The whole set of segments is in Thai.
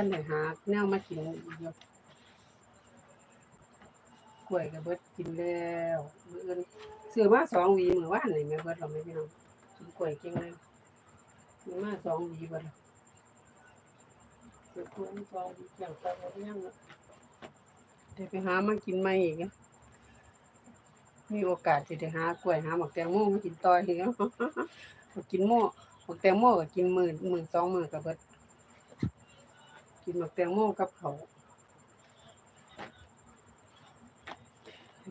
ท่านได้หาแนวมากินอยู่กล้วยก็เบิดกินแล้วมื้ออื่นซื้อมาสองหวีมื้อว่านนี่แม่เบิดเราไม่พี่น้องกินกล้วยเก่งเลยซื้อมาสองหวีเบิดแล้วซื้อกล้วยสองหวีเกี่ยวกับบ่ยังเดี๋ยวไปหามากินใหม่อีกอะมีโอกาสสิได้หากล้วยหาหมากแตงโมมากินต่ออีกแล้วกินโมหมกแตงโมก็กินหมื้อมื้อสองหมื้อก็เบิด กินหมากแตงโมกับเขา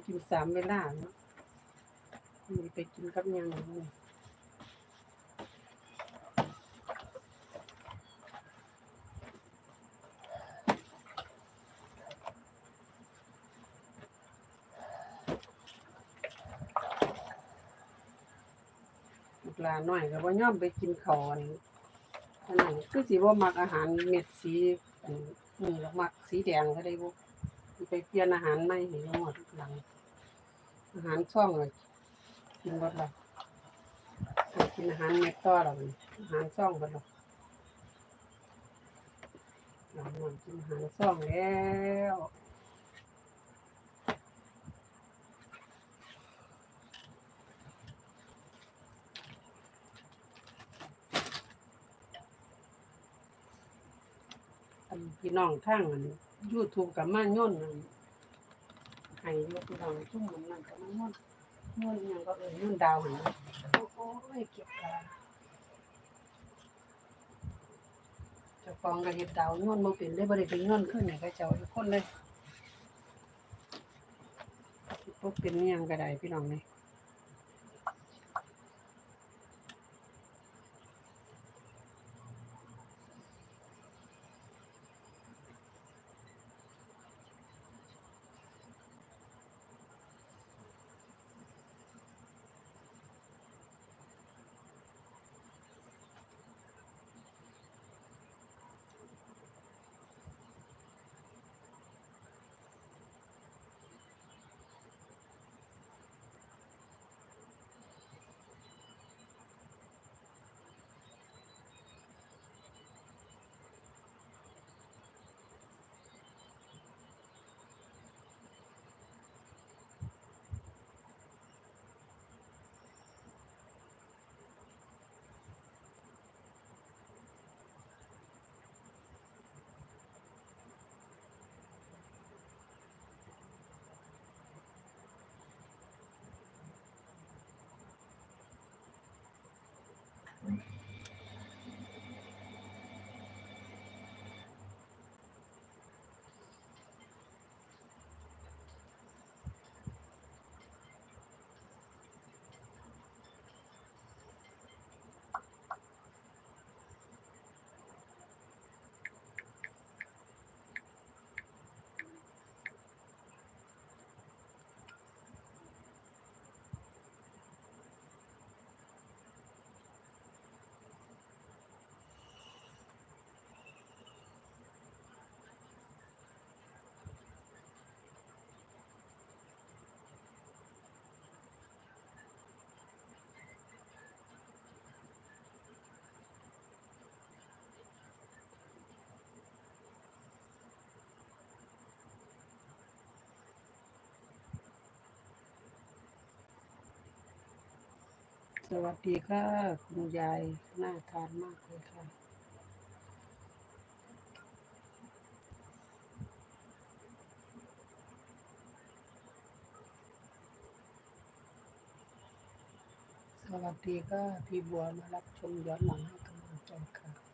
กินสามเวลาเนาะมีไปกินกับยังนี่ลูกหลานน้อยก็บ่ย่อมไปกินข้าอันอันนั้นคือสิบ่มักอาหารเม็ดสี นนี่หรอกมักสีแดงก็ได้บกไปเปลี่ยนอาหารใหม่เห้หมดหลัง อาหารช่องเลยกินหมดและกินอาหารเม็ดต่อหลังอาหารช่องหมดละหลังมันกินอาหารช่องแล้ว พี่น้องทางอัน YouTube กับมาย่นอันให้ยกพี่น้องชุ่มมันนั่นกับมาย่นย่นอิหยังก็เอิ้นย่นดาวหั่นนะโอ้โอ้ยเก็บกาเจ้าของก็เฮ็ดดาวย่นบ่เป็นเลยบ่ได้ไปย่นขึ้นให้เขาเจ้าทุกคนเลยบ่เป็นอิหยังก็ได้พี่น้องนี่ สวัสดีค่ะ คุณยาย น่าทานมากเลยค่ะ สวัสดีค่ะ พี่บัวมารับชมย้อนหลังให้กำลังใจค่ะ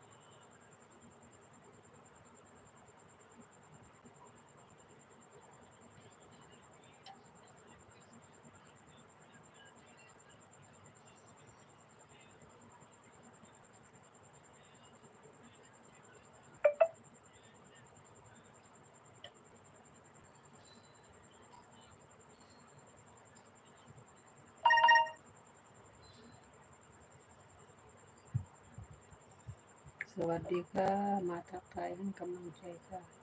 สวัสดีค่ะ มาทักทายให้กำลังใจค่ะ